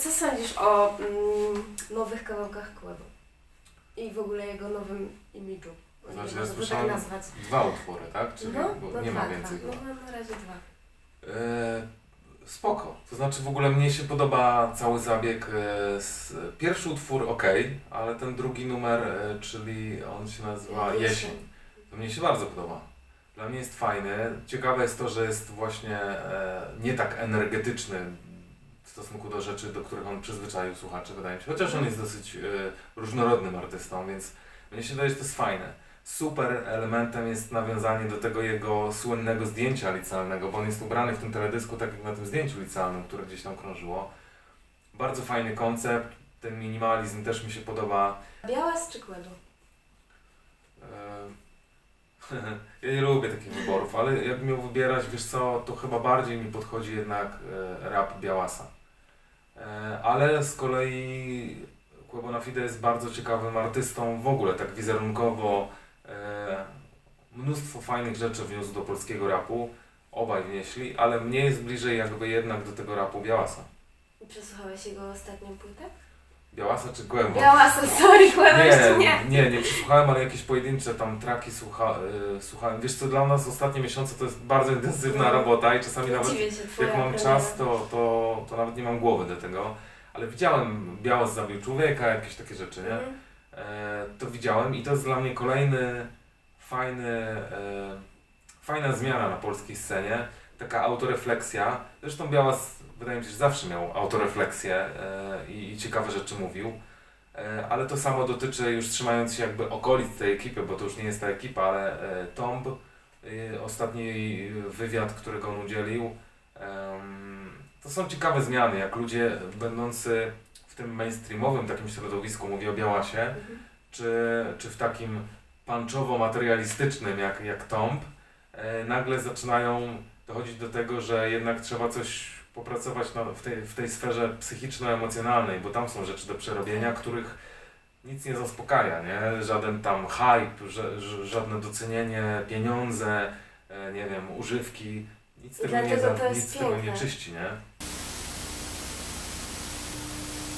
co sądzisz o mm, nowych kawałkach Kłebo? I w ogóle jego nowym imidżu? Bo Znaczy, ja go słyszałem- tak nazwać. Dwa utwory, tak? Czyli, No, bo no nie dwa, ma więcej dwa. chyba. No na razie dwa. E, spoko. To znaczy w ogóle mnie się podoba cały zabieg. E, z, pierwszy utwór ok, ale ten drugi numer, e, czyli on się nazywa Jesień. Jesień. To mnie się bardzo podoba. Dla mnie jest fajny. Ciekawe jest to, że jest właśnie e, nie tak energetyczny w stosunku do rzeczy, do których on przyzwyczaił słuchaczy, wydaje mi się. Chociaż on jest dosyć e, różnorodnym artystą, więc mnie się wydaje, że to jest fajne. Super elementem jest nawiązanie do tego jego słynnego zdjęcia licealnego, bo on jest ubrany w tym teledysku tak jak na tym zdjęciu licealnym, które gdzieś tam krążyło. Bardzo fajny koncept, ten minimalizm też mi się podoba. Białas czy? Eee, Ja nie lubię takich wyborów, ale jak miał wybierać, wiesz co, to chyba bardziej mi podchodzi jednak e, rap Białasa. E, Ale z kolei Quebo na Fide jest bardzo ciekawym artystą w ogóle, tak wizerunkowo. e, Mnóstwo fajnych rzeczy wniósł do polskiego rapu, obaj wnieśli, ale mnie jest bliżej jakby jednak do tego rapu Białasa. Przesłuchałeś jego ostatnią płytę? Białasa czy Głębo? Białasa, sorry, jeszcze Nie, nie. nie, nie przesłuchałem, ale jakieś pojedyncze tam traki słucha, y, słuchałem. Wiesz co, dla nas ostatnie miesiące to jest bardzo intensywna No. robota i czasami nawet jak mam czas, to, to, to nawet nie mam głowy do tego. Ale widziałem Białas zabił człowieka, jakieś takie rzeczy, nie? Mhm. E, to widziałem i to jest dla mnie kolejny fajny, e, fajna zmiana na polskiej scenie. Taka autorefleksja. Zresztą Białas wydaje mi się, że zawsze miał autorefleksję e, i, i ciekawe rzeczy mówił. E, ale to samo dotyczy już trzymając się jakby okolic tej ekipy, bo to już nie jest ta ekipa, ale e, Tomb, ostatni wywiad, którego on udzielił, to są ciekawe zmiany, jak ludzie będący w tym mainstreamowym takim środowisku, mówię o Białasie, Mhm. czy, czy w takim punchowo-materialistycznym jak, jak Tomb, nagle zaczynają dochodzić do tego, że jednak trzeba coś popracować na, w, tej, w tej sferze psychiczno-emocjonalnej, bo tam są rzeczy do przerobienia, których nic nie zaspokaja, nie? Żaden tam hype, ża- ża- żadne docenienie, pieniądze, e, nie wiem, używki, nic tego, nie, za, nic tego nie czyści, nie?